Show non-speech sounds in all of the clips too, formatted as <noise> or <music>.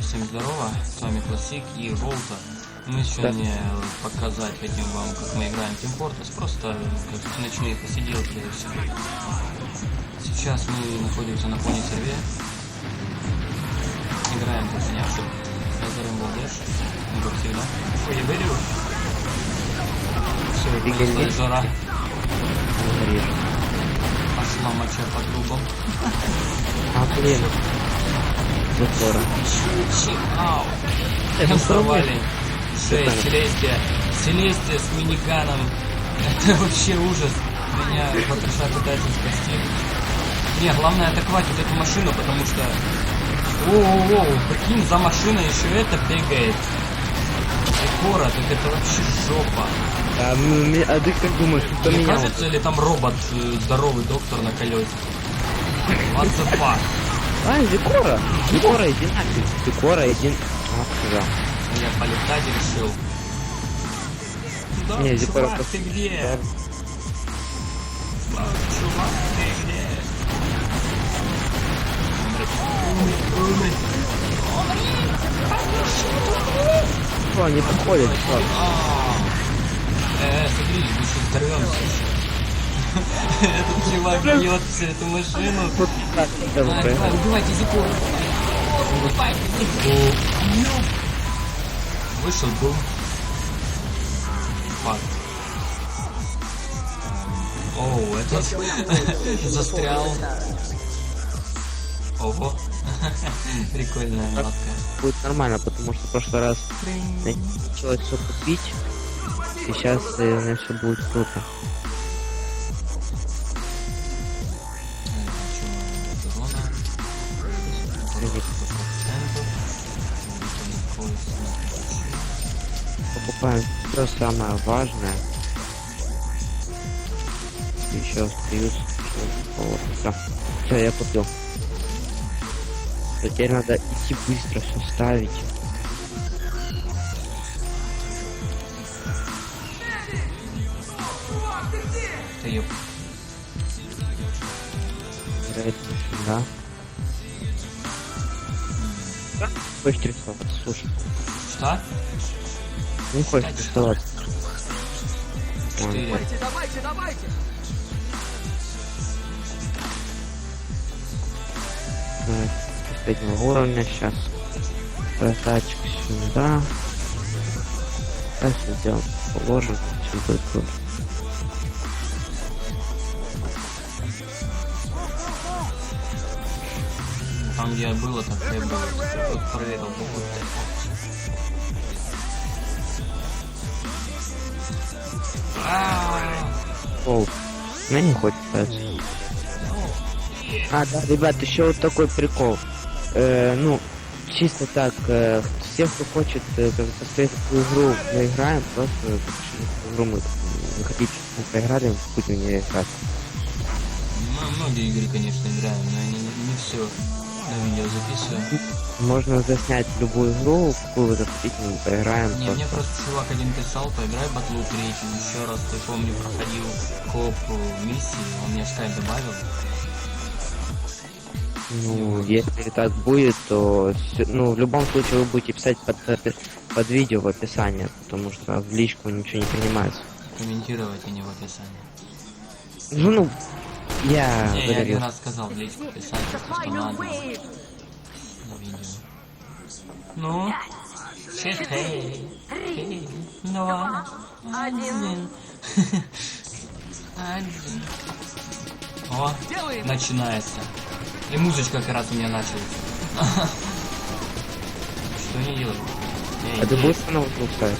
Всем здорово, с вами Классик и Волта. Мы сегодня показать хотим вам, как мы играем в Team Fortress, просто как ночные посиделки и все. Сейчас мы находимся на пони серве. Играем заняшек. За Rainbow Dash, ну, как всегда. Ой, я беру. Все, просто жара. Пошла моча по трубам. А, блин. Ау. Это Это- Селестия. Селестия с миниганом. <laughs> Это вообще ужас. Меня Баташа пытается спасти. Не, главное атаковать вот эту машину, потому что... Воу-воу-воу, прикинь, за машиной еще это бегает. Экора, так это вообще жопа. А, ну, а ты как думаешь, кто Мне кажется, или там робот, э, здоровый доктор на колесе? What the fuck? А, Зикора! Зикора, иди нафиг. Зикора, иди... А, сюда. Я полетать решил. Да, Не, Зиппо чувак, ты где? Да, чувак, ты где? Умри, умри. Что, не подходит, что? А. Э, смотри, мы сейчас взорвемся. Этот чувак бьет всю эту машину. Давай, давай, убивайте Зиппо. Вышел бум. Фак. Оу, это застрял. Ого. Прикольная лодка. Будет нормально, потому что в прошлый раз началось все купить, и сейчас меня все будет круто. Покупаем все самое важное. Еще остаются. Вот, все. Все, я купил. Теперь надо идти быстро все ставить. Ты сюда. Хочешь рисовать? Слушай, Что? Не хочешь рисовать? Четыре. Ой, Последнего уровня сейчас. Красавчик сюда. Сейчас сделаем. Положим. Будет круто. Там, где я был, это хлеб был. Тут проверил. Оу. Мне не хочется. А, да, ребят, еще вот такой прикол. Э, ну, чисто так, э, все, кто хочет э, как посмотреть эту игру, мы играем, просто запишите эту игру мы хотите, мы проиграли, будем не играть. Многие игры, конечно, играем, но не, не все на видео записываю. Можно заснять любую игру, какую вы захотите, поиграем. Не, просто. мне просто чувак один писал, поиграй в батлу третью. Еще раз, ты помню, проходил коп э, миссии, он мне в скайп добавил. Ну, если так будет, то ну, в любом случае вы будете писать под, под видео в описании, потому что в личку ничего не принимается. Комментировать, а не в описании. Ну, ну, я Не, я один раз сказал в личку писать, что надо на видео. Ну? Четыре, три, два, один. Один. О, начинается. И музычка как раз у меня началась. Что не делаю? Эй, А ты будешь снова звук ставить?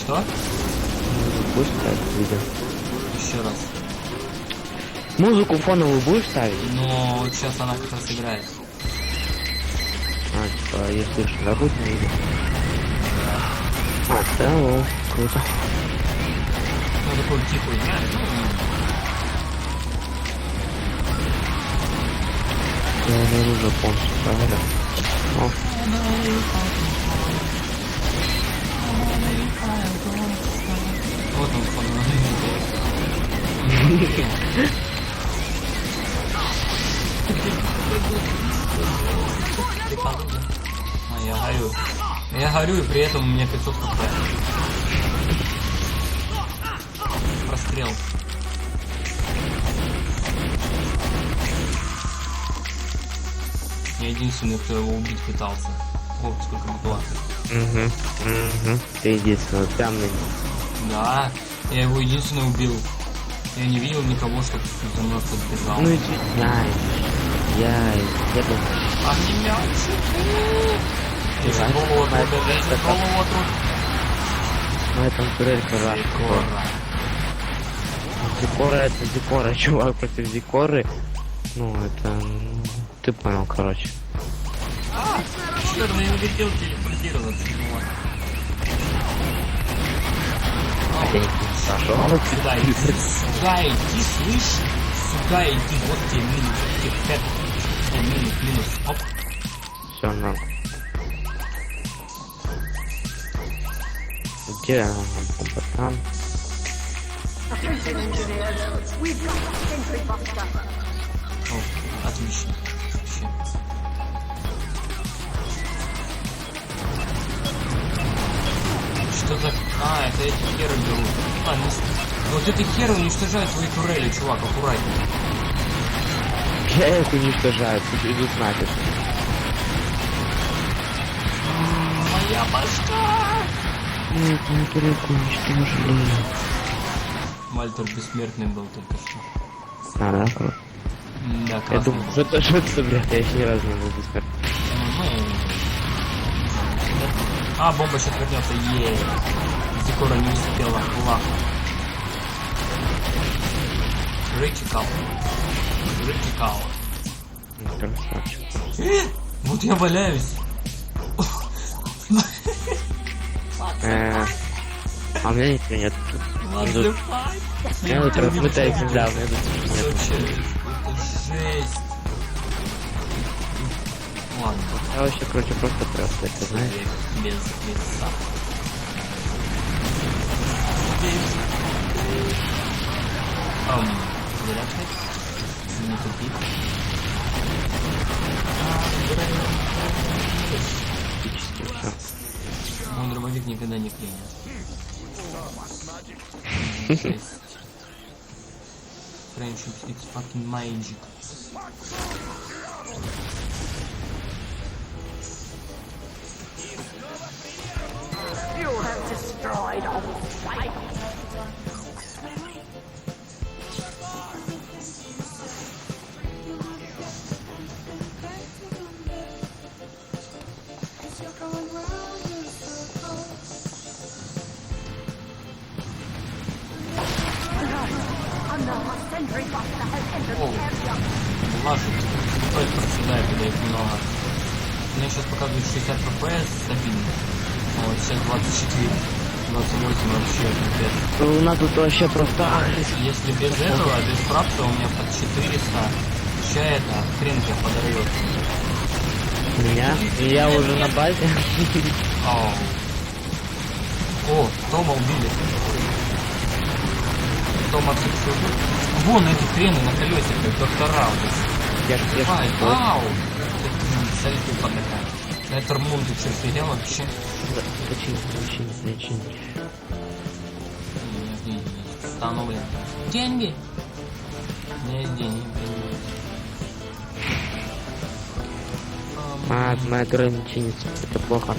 Что? Ну, Будешь ставить видео? Еще раз. Музыку фоновую будешь ставить? Но вот сейчас она как раз играет. А, типа, если уж да, будет на видео. А, да, о, круто. Ну такой тихий. Я не уже полностью правда. О, Вот он фон. <laughs> Я горю, и при этом у меня 500 хп. Прострел. Я единственный, кто его убить пытался. О, сколько бабла. Угу, угу. Ты единственный, прям Да, я его единственный убил. Я не видел никого, чтобы за мной кто-то бежал. Ну извиняй. Я... Я бы... Огнемётчик! Я сейчас голову сейчас голову отрубил. Ну это турель кора. Кора. <laughs> Зикора это Зикора, чувак против Зикоры. Ну это... ну, Ты понял, короче. А, черт, я не хотел телепортироваться. Сюда иди, сюда иди, слышь? Сюда иди, вот тебе минус, тебе хэт. Тебе минус, минус, оп. Все, на. Где он, пацан? О, отлично. Вообще. Что за... А, это эти херы берут. А, ну, вот эти херы уничтожают твои турели, чувак, аккуратнее. Я их уничтожаю, идут нафиг. Моя башка! Нет, мы турельку уничтожили. Мальтер бессмертный был только что. А, да. Да, Я был. что это, за бред? Я еще ни разу не был бессмертным. Ну, А, бомба сейчас вернется. Е. Зикора не успела. Плохо. Критикал. Критикал. Ну, Красавчик. Э, Вот я валяюсь. Э, А у меня ничего нет. Я вот размытаюсь недавно, я тут Это нет. жесть. Ладно, Я вообще, короче, просто просто, это знаешь. без лица. Ам? Не тупик. Дробовик никогда не клинит. Friendship it's fucking magic. You have destroyed all sight. Another sentry area. Ваши стоит проседает, когда их много. Мне сейчас показывает 60 фпс стабильно. Вот сейчас 24. 28 вообще пипец. Ну, у нас тут вообще просто... Если без этого, без фрапса у меня под 400. Ща это, хрен тебя подорвет. Меня? И я уже на базе. О, Тома убили. Тома отсутствует. Вон эти хрены на колесиках, доктора. вот эти. Я ж я ж Ай, ау! Сальтупа такая. Это Мун, ты что, офигел вообще? Почини, почини, почини. Установлен. Деньги? Есть деньги. А, моя игра не чинится. Это плохо.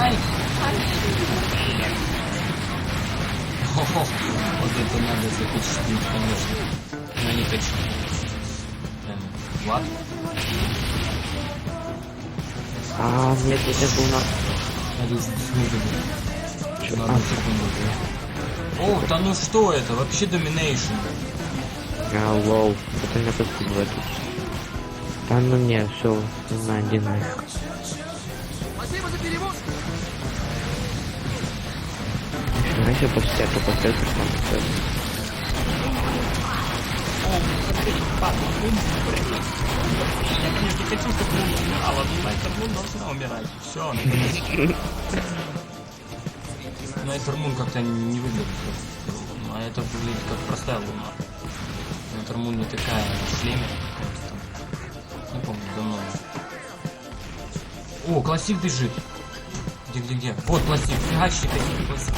Ай, ай. Хо-хо. Вот это надо закачать, конечно. Но не хочу. Эм, Влад? А, нет, это был на... Надо снизу. Чё? На А, одну секунду. О, да ну что это? Вообще доминейшн. а, лоу. Это меня просто бывает. Да ну не, все, на один после тебя попадает, что Я, конечно, не хочу, чтобы Мун умирала, но Мастер Мун умирать. Все, Снайпер как-то не выглядит а это выглядит как простая луна. Снайпер Мун не такая в шлеме. Не помню, давно. О, классик бежит. Где, где, где? Вот классик, фигачи такие классика.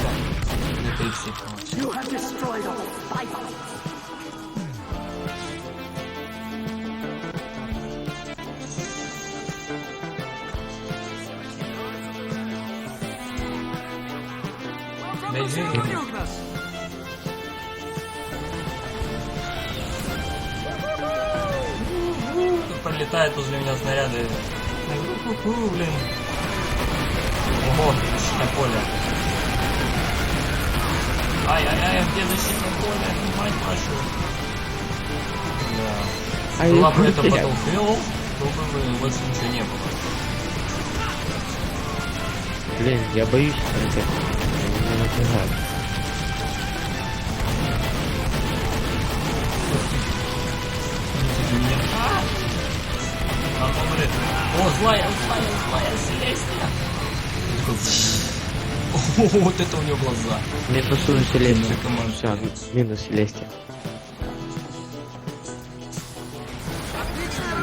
Это и все. Тут пролетают возле меня снаряды. У-ху-ху, Блин. Ого, защитное поле. Ай-ай-ай, где защитное поле? Мать вашу. Да. А Была бы это потеряли. Battlefield, то бы больше ничего не было. Блин, я боюсь. Меня. А! Она умрет. О, злая, злая, «О, <laughs> Вот это у него глаза. Минус уже Селестия. Все, минус Селестия.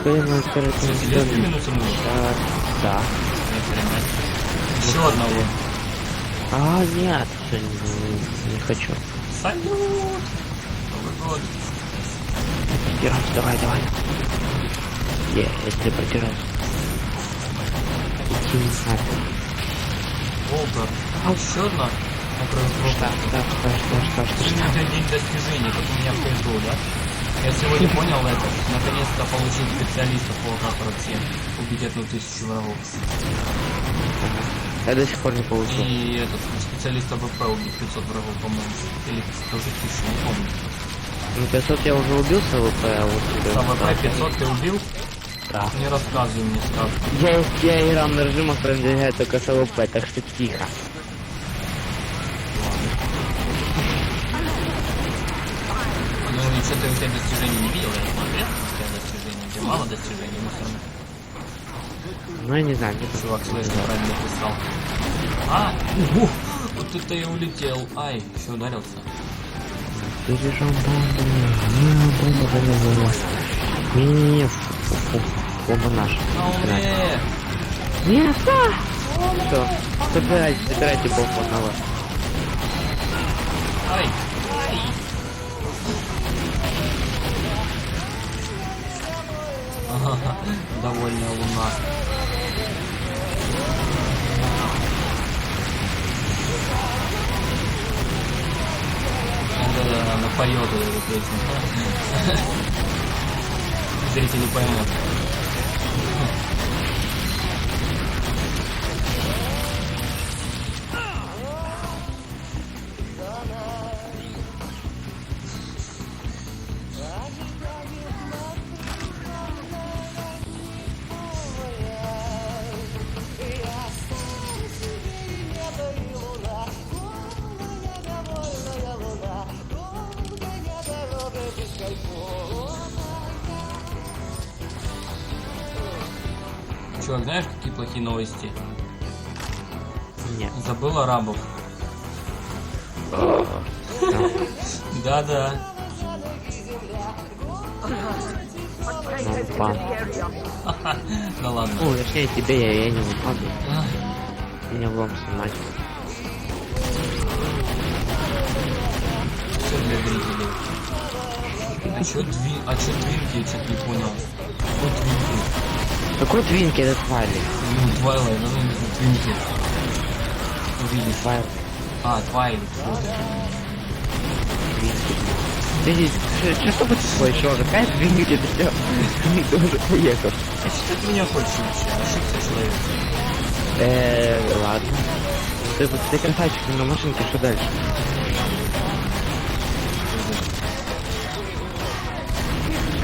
Блин, ну скажи, Что, Селестию минус ему? Да. Еще одного. А, нет, не, не хочу. Салют! Новый год. Протираюсь, давай, давай. Е, если протираюсь. Иди нафиг. Волтер. Еще одна. На краю Что, что, что, что, что, день достижений, как у меня в КСГО, да? Я сегодня понял это. Наконец-то получил специалиста по АК-47. Убить одну тысячу врагов. Я до сих пор не получил. И этот специалист АВП убить 500 врагов, по-моему. Или тоже тысячу, не помню. Ну 500 я уже убил с АВП, а вот... С АВП 500 ты убил? Да. Не рассказывай мне сказку. Я, я играл на режимах, принадлежает только с АВП, так что тихо. Ну и что ты у тебя достижений не видел, я смотрел. У тебя достижений, тебя мало достижений, равно. Ну я не знаю, не Чувак слэш неправильно писал. А, ух, вот это я улетел. Ай, еще ударился. Бережем бомбу. Не, бомба, бомба, бомба. Не-не-не, фу, фу, бомба наша. Нет, Все, собирайте, собирайте бомбу на вас. Ай, довольная луна. Да-да, она поет вот эту песню. <laughs> Зрители поймут. Чувак, знаешь, какие плохие новости? Нет. Забыл арабов. Да-да. Бам. the area. Да ладно. Ну, точнее тебе я, я не выпаду. Меня влом снимать. Все для зрителей. А чё дви... А чё твинки, я что-то не? Какой твинки этот? Ну, Твайлайт, ну, твинки. Увидишь. Вайл, А, Твайлайт. это. твинки. Подожди, что, такое еще? Какая твинки ты все? Ты уже поехал. А что ты меня хочешь вообще? Ошибся человек. Эээ, ладно. Ты, ты красавчик на машинке, что дальше?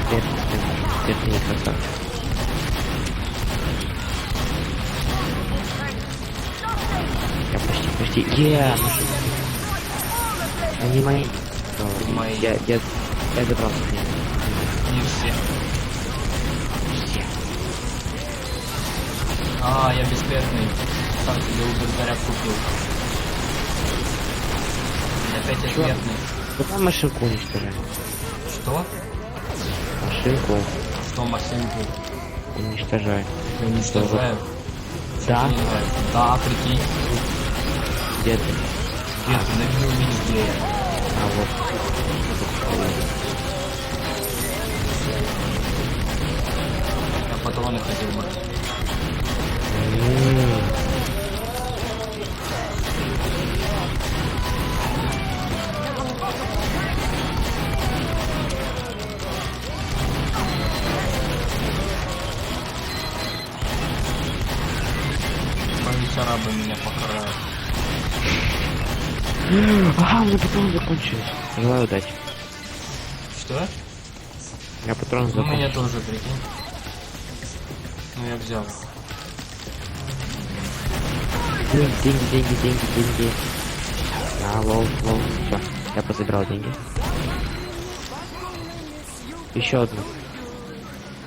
Теперь, теперь ты не красавчик. Я почти. Е, машина. Они мои. О, Мои. Я, я, я добрался. Не все. Все. А, я бессмертный. Сам себе удар заряд купил. опять ответный. Куда машинку уничтожаем? Что? Машинку Что машинку уничтожай. уничтожаю? Да. Да, прикинь. Где ты? Где ты? Мне увидеть, где. А вот. Я патроны хотел бы. Ага, у меня патроны закончились. Желаю удачи. Что? Я патрон Ну, у меня закончил. тоже, прикинь. Ну, я взял. Деньги, деньги, деньги, деньги, деньги. А, лол, лол. Все, я позабирал деньги. Еще одну.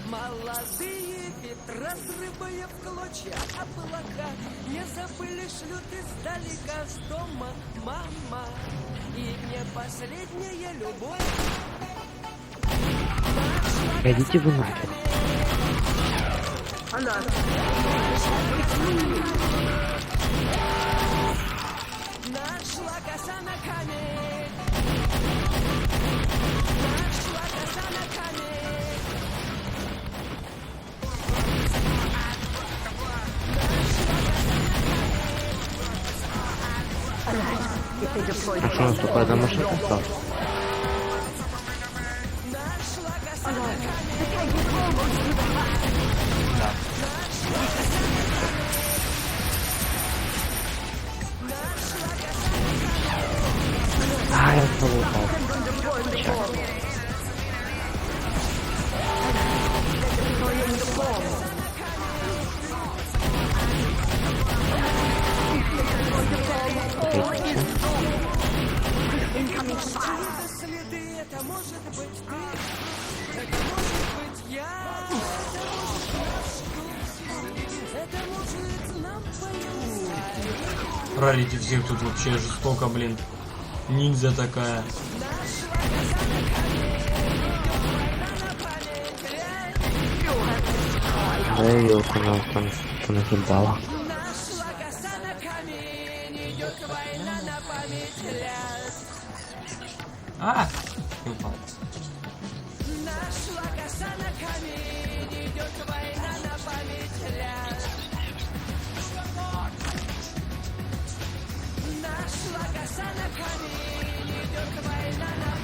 Молодые ветра срывая в клочья облака Не забыли шлют издалека с дома мама И не последняя любовь Идите вы нахер. Нашла коса на камень deploy А что, у может быть ты Это может быть я Это может нам повезать Ралите всех тут вообще жестоко, блин. Ниндзя такая. Да елку нам там понахибала. А! И упал. Нашла коса на камень Идет война на память Нашла коса на камень Идет война на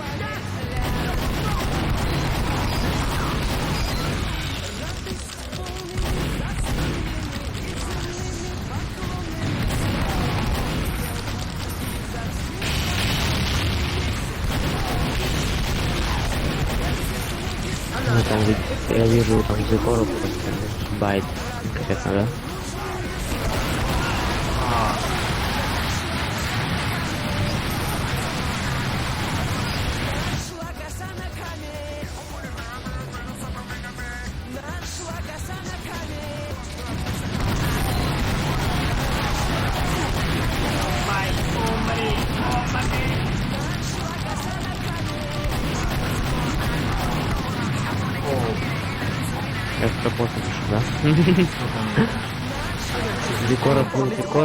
там ведь я вижу там Зекору просто байт. Конкретно, да?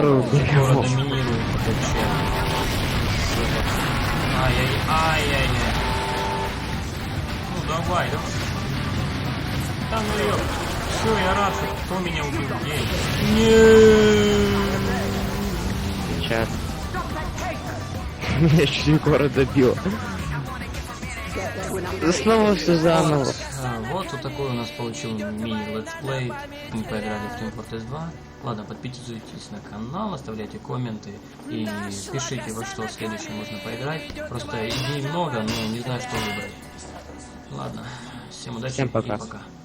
Ну, Декору Скоро уберем. доминирует вообще. Ай-яй, ай-яй-яй. Ну давай, давай. Да ну ёп. Все, я рад, кто меня убил. Ей. Нет. Сейчас. Я чуть Декора добил. Снова все заново. А, вот вот такой у нас получил мини-летсплей. Мы поиграли в Team Fortress 2. Ладно, подписывайтесь на канал, оставляйте комменты и пишите, во что следующее можно поиграть. Просто идей много, но не знаю, что выбрать. Ладно, всем удачи Всем и пока. пока.